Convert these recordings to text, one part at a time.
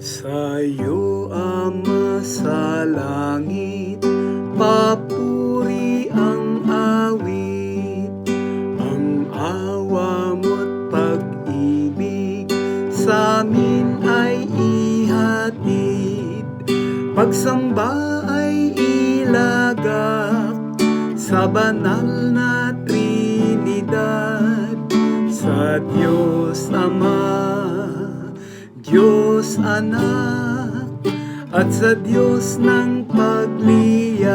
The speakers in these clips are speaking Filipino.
Sa'yo, Ama, sa langit, papuri ang awit, ang awa mo't pag-ibig, sa'min ay ihatid. Pagsamba ay ilagak sa banal na Trinidad, sa Diyos Ama. Diyos Anak, at sa Diyos ng pagliyag.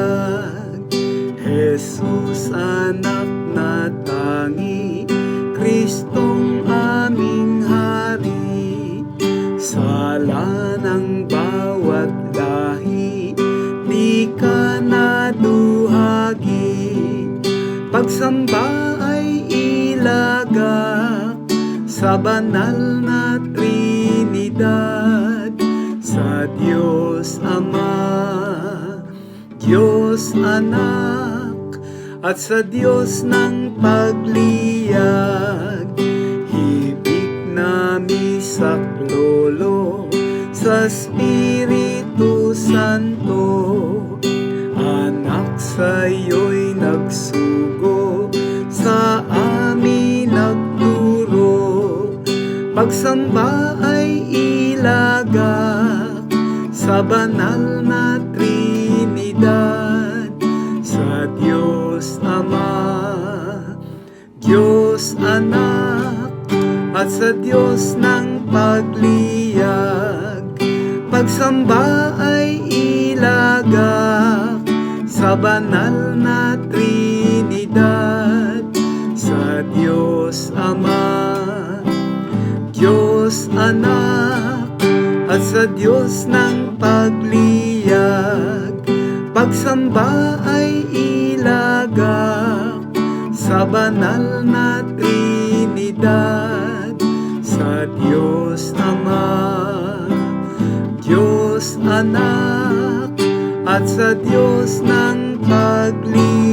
Jesus anak na tangi, Kristong aming hari, sala ng bawat lahi, di ka naduhagi. Pagsamba ay ilagak sa banal na Trinidad, sa Diyos Ama, Diyos Anak, at sa Diyos ng pagliyag. Hibig na misaklolo sa Espiritu Santo, Anak nagsugo, Pagsamba ay ilagak sa banal na Trinidad, sa Diyos Ama, Diyos Anak, at sa Diyos ng pagliyag. Pagsamba ay ilagak sa banal na Trinidad, sa Diyos Ama, Anak, at sa Diyos ng pagliyag. Pagsamba ay ilagak sa banal na Trinidad, sa Diyos Ama, Diyos Anak, at sa Diyos ng pagliyag.